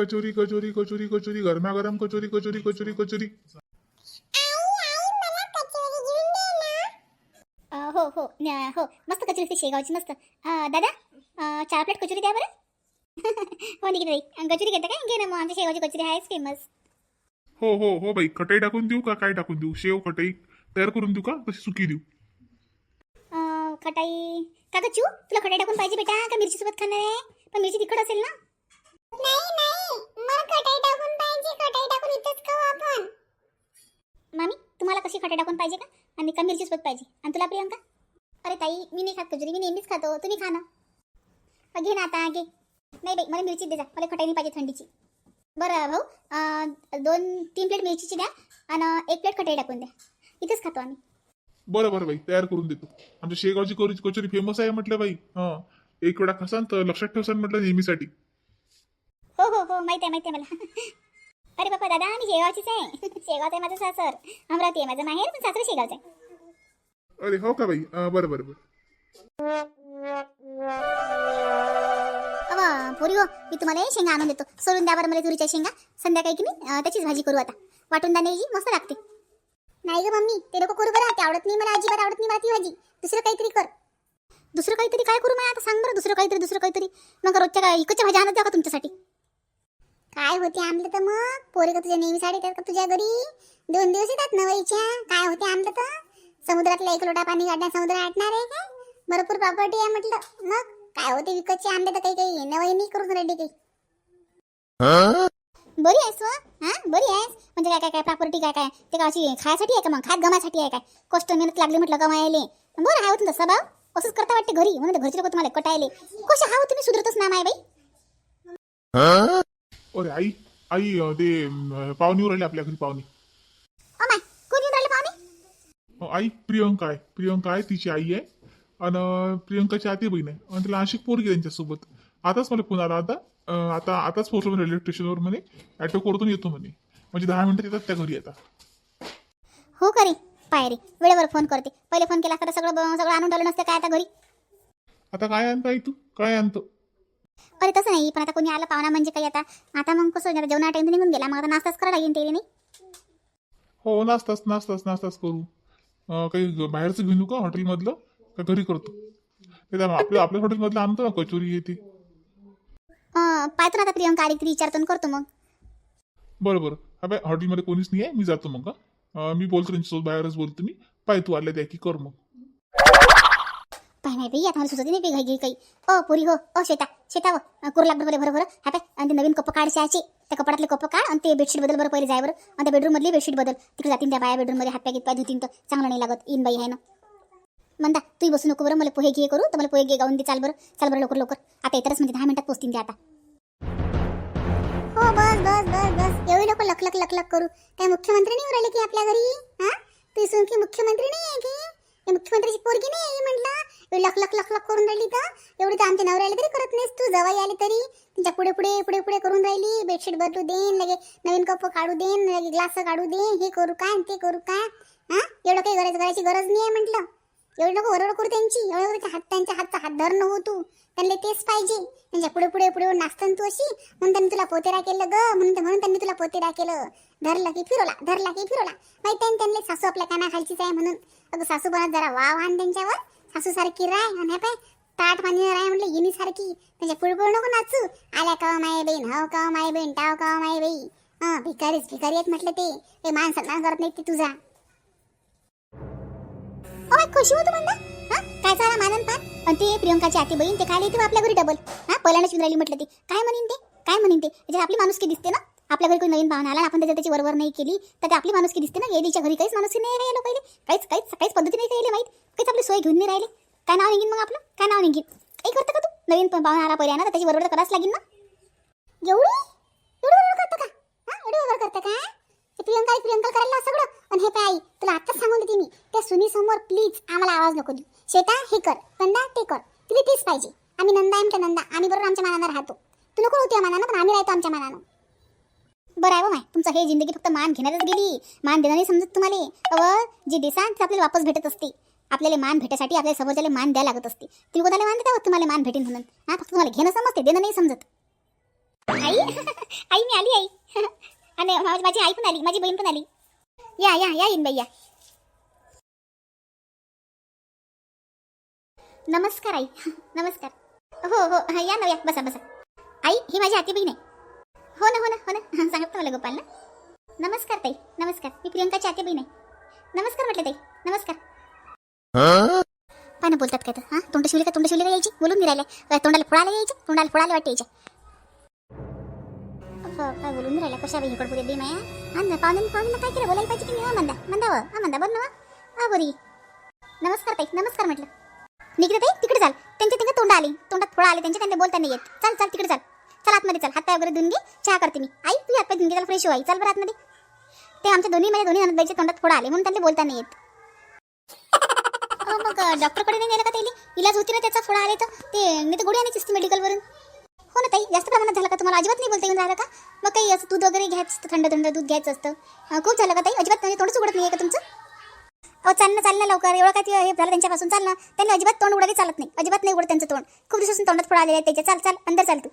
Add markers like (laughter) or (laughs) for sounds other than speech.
कचोरी कचोरी कचोरी कचोरी गरमागरम कचोरी कचोरी कचोरी कचोरी. अ, हो हो न- हो मस्त कचोरी असते शेगावची मस्त. अ, दादा अ, चार प्लेट कचोरी द्या बरं. (laughs) हो निघित बाई अ, कचोरी घेता काय? घे ना मग आमच्या शेगावची कचोरी आहेच फेमस हो हो हो बाई कटाई टाकून देऊ का? काय टाकून देऊ? शेव कटाई तयार करून देऊ का? तशी सुकी देऊ. खटाई. का गं तुला खटाई टाकून पाहिजे बेटा का मिरची सोबत खाणार आहे? पण मिरची तिखट असेल ना नाही नाही मला कटाई टाकून पाहिजे कटाई टाकून इथंच खाऊ आपण मामी खटाई टाकून पाहिजे का? आणि का मिरची सोबत पाहिजे? आणि तुला प्रियंका? अरे ताई मी नाही खात कचोरी मी नेहमीच खातो. तुम्ही खा ना. घे ना आता घे. नाही बाई मला मिरची दे जा. मला खटाई नाही पाहिजे थंडीची. बरं भाऊ दोन तीन प्लेट मिरचीची द्या आणि एक प्लेट खटाई टाकून द्या. इथेच खातो आम्ही. बरं बरं बाई तयार करून देतो. आमच्या शेगावची कचोरी कचोरी फेमस आहे म्हटलं बाई. हा. एक वेळा खासान तर लक्षात ठेवसान म्हटलं नेहमीसाठी. हो हो हो माहिती आहे माहिती आहे मला. (laughs) अरे बापा दादा मी शेगावचीच आहे. (laughs) शेगावचं आहे माझं सासर. अमरावती आहे माझं. माहेर पण सासर शेगावचं आहे. अरे हो का बाई? अं, बरं बरं बरं. अवा पोरी हो मी तुम्हाला हे शेंगा आणून देतो. सोडून द्या बरं मला तुरीच्या शेंगा. संध्याकाळी की मी अं, त्याचीच भाजी करू आता. वाटून दाण्याची मस्त लागते. नाही ग मम्मी ते नको करू बरं. ते आवडत नाही मला अजिबात आवडत नाही मला ती भाजी. दुसरं काहीतरी कर. दुसरं काहीतरी काय करू मला आता सांग बरं दुसरं काहीतरी दुसरं काहीतरी. मग रोजच्या काय इकडच्या भाज्या आणत जा का तुमच्यासाठी? काय होते आमलं तर मग? पोरे का तुझ्या नेहमी साडी येतात का तुझ्या घरी? दोन दिवस येतात नवईच्या काय होते आमलं तर? समुद्रातला एक लोटा पाणी काढण्या समुद्र आटणार आहे काय? भरपूर प्रॉपर्टी आहे म्हटलं. मग? काय होते विकतचे आंबे तर काही काही नवई नाही करून रेडी काही. बरी आहेस हा? बरी आहेस? म्हणजे काय काय काय प्रॉपर्टी काय काय ते काय अशी खायसाठी आहे का मग? खात गमासाठी आहे काय? कष्ट मेहनत लागली म्हटलं गमायले. बरं हा होतं तसा स्वभाव. असंच करता वाटते घरी. म्हणून घरचे लोक तुम्हाला कटायले. कसे हा तुम्ही? सुधरतच ना माय बाई. अरे आई आई अं, ते अं, पाहुणे येऊ राहिले आपल्या घरी पाहुणे. ओ माय कोण येऊन राहिले पाहुणे? अं, आई प्रियंका आहे. प्रियंका आहे तिची आई आहे. आणि प्रियंकाची आती बहीण आहे. आणि तिला आशिक पोरगी आहे त्यांच्यासोबत. आताच मला फोन आला आता अं, आता आताच पोहोचलो रेल्वे स्टेशनवर म्हणे. ॲटो कोर्टून येतो म्हणे. म्हणजे दहा मिनिटात येतात त्या घरी आता. हो का रे? पाय रे वेळेवर फोन करते. पहिले फोन केला तर सगळं ब- सगळं आणून ठेवलं नसतं. काय आता घरी? आता काय आणता आई तू? काय आणतो? अरे तसं नाही पण आता कोणी आलं पाहुणा म्हणजे काही आता. आता मग कसं जेवणा टाइम निघून गेला मग आता नाश्ताच करायला लागेल ते नाही हो नाश्ताच नाश्ताच नाश्ताच करू. अं, काही बाहेरचं घेऊन येऊ का हॉटेलमधलं का घरी करतो. ते आपल्या आपल्या हॉटेलमधलं आणतो ना कचोरी हे ते अं, पाहतो ना आता प्रियंका आली तरी विचारतो आणि करतो मग. बरं बरं. बाय हॉटेलमध्ये कोणीच नाही आहे मी जातो मग हा. अं, मी बोलतो त्यांच्यासोबत बाहेरच बोलतो मी. पाय तू आल्या त्या की कर मग. नाही बाई आता मला सुचत नाही काही काही. ओ पुरी हो ओ शेता शेता हो करू बरोबर बरोबर बरं हा पाय. आणि ते नवीन कप्प काढायचे त्या कपडातले कप्पा काढ आणि ते बेडशीट बदल बरं पहिले जाय बरं. आणि त्या बेडरूम मधली बेडशीट बदल. तिकडे जातील त्या बाया बेडरूममध्ये हात पाय पाय धुतीन तर चांगलं नाही लागत. इन बाई आहे ना. म्हणता तू बसू नको बरं. मला पोहे घे करू. तर मला पोहे घे गाऊन दे. चाल बरं. चाल बरं लवकर लवकर. आता येतच म्हणजे दहा मिनिटात पोचतील ते आता. हो बस बस बस बस. एवढी लोक लक लक करू. काय मुख्यमंत्री नाही राहिले की आपल्या घरी? हा? तू सुखी मुख्यमंत्री नाही आहे की? मुख्यमंत्रीची पोरगी नाही आहे म्हटलं? लख लख लख लख करून राहिली तर? एवढी तर आमच्या नवऱ्याला तरी करत नाहीस तू जवळ आली तरी. तिच्या पुढे पुढे पुढे पुढे करून राहिली. बेडशीट बदलू देन लगे नवीन कप काढू देन लगे ग्लास काढू दे हे करू काय ते करू काय? हा? एवढं काही गरज करायची गरज नाही आहे म्हटलं. एवढं नको वरवड करू त्यांची. एवढं हात त्यांच्या हातचा हात धरणं हो तू. त्यांना तेच पाहिजे. त्यांच्या पुढे पुढे पुढे नाचताना तू अशी. म्हणून त्यांनी तुला पोतेरा केलं ग. म्हणून म्हणून त्यांनी तुला पोतेरा केलं धरलं की फिरवला धरला की फिरवला. माहिती त्यांनी त्यांना सासू आपल्या कानाखालचीच आहे म्हणून. अगं सासू बनत जरा वाव आण त्यांच्यावर. सासू सारखी राय आणि हे पाय ताट पाणी राय म्हटलं येणी सारखी म्हणजे पुळपुळ नको नाचू. आल्या का माय बहीण हो हव का माय बहीण टाव का माय बाई. हा भिकारीच भिकारी आहेत म्हटलं ते. ते मान सन्मान करत नाही ते तुझा. ओ खुशी होतो म्हणता हा काय झाला मानन पान? आणि ते प्रियंकाची आती बहीण ते काय येते आपल्या घरी डबल हा पहिल्यांदाच येऊन राहिली म्हटलं ते. काय म्हणीन ते? काय म्हणीन ते? त्याच्यात आपली माणुसकी दिसते ना आपल्या घरी कोणी नवीन पाहुणा आला आपण त्याच्या त्याची वरवर नाही केली तर ते आपली माणुसकी दिसते ना येलीच्या घरी काहीच माणुसकी नाही राहिले लोकांनी काहीच काहीच काहीच पद्धती नाही राहिले माहीत. काहीच आपली सोय घेऊन नाही राहिले. काय नाव निघेन मग आपलं? काय नाव निघीन? काही करतं का तू? नवीन प- पाहुणा आला पहिल्या ना तर त्याची बरोबर करावंच लागेल ना एवढी? एवढी बरोबर करतं का? हा? एवढी बरोबर करतं का? ते प्रियंका प्रियंका करायला सगळं. आणि हे पाय तुला आत्ताच सांगून देते मी. त्या सुनी समोर प्लीज आम्हाला आवाज नको देऊ. शेता हे कर. नंदा ते कर. तिला तेच पाहिजे. आम्ही नंदा आहे म्हटलं नंदा. आम्ही बरोबर आमच्या मनानं राहतो. तू नको होती मानानं पण आम्ही राहतो आमच्या मनानं. बरं आहे हो माय. तुमचं हे जिंदगी फक्त मान घेण्यातच गेली. मान देणं नाही समजत तुम्हाला. अव जे देसान ते आपल्याला वापस भेटत असते. आपल्याला मान भेटासाठी आपल्याला समोरच्याला मान द्यायला लागत असते. तुम्ही कोणाला मान देता हो? तुम्हाला मान भेटेन म्हणून. हा फक्त तुम्हाला घेणं समजते देणं नाही समजत. आई? (laughs) आई मी आली आई. (laughs) आणि माझी आई पण आली माझी बहीण पण आली. या या या येईन बाई या. नमस्कार आई. (laughs) नमस्कार. हो हो या ना या बसा बसा. आई ही माझी आती बहीण आहे. हो ना हो ना हो ना. सांगत मला गोपाल ना नमस्कार ताई. नमस्कार. मी प्रियंकाची आती बहीण आहे. नमस्कार म्हटलं ताई. नमस्कार. पानं बोलतात काय तर हां? तोंड शिवले का? तोंड शिवले का यायची? बोलून नाही राहिले काय तोंडाला फोडायला यायचे? तोंडाला फोडायला वाटते यायचे. काय बोलून नाही कशा बाई इकडे पुढे बी माया हा पाहुणे पाहुणे काय केलं? बोलायला पाहिजे की नाही? हा म्हणता म्हणता हा म्हणता बोल ना हा बोरी नमस्कार ताई नमस्कार म्हटलं. निघते ताई तिकडे चाल. त्यांच्या त्यांना तोंड आली. तोंडात फुळा आले. त्यांच्या त्यांना बोलता नाही येत. चाल चाल तिकडे चाल. चल आतमध्ये चल. हात वगैरे धुवून घे. चहा करते मी. आई तू हातपाय धुवून घे. चाल फ्रेश हो आई. चाल बरं आतमध्ये. ते आमच्या दोन्ही माझ्या दोन्ही नंदबाईच्या तोंडात फोडा आले म्हणून त्यांना बोलता नाही येत. मग डॉक्टरकडे नाही नेलं का त्याला इलाज होती ना त्याचा फोडा आले तर? ते मी तर गोळी आणायची असते मेडिकलवरून हो ना ताई जास्त प्रमाणात झालं का? तुम्हाला अजिबात नाही बोलता येऊन राहिलं का? मग काही असं दूध वगैरे घ्यायचं असतं थंड थंड दूध घ्यायचं असतं. अं, खूप झालं का ताई? अजिबात म्हणजे तोंडच उघडत नाही का तुमचं? अहो चाल ना चाल ना लवकर. एवढं काय ते हे झालं त्यांच्यापासून. चाल ना. त्यांनी अजिबात तोंड उघडायला चालत नाही. अजिबात नाही उघडत त्यांचं तोंड. खूप दिवसापासून तोंडात फोडा आलेला आहे त्याच्या चाल चाल. अंदर चाल तू.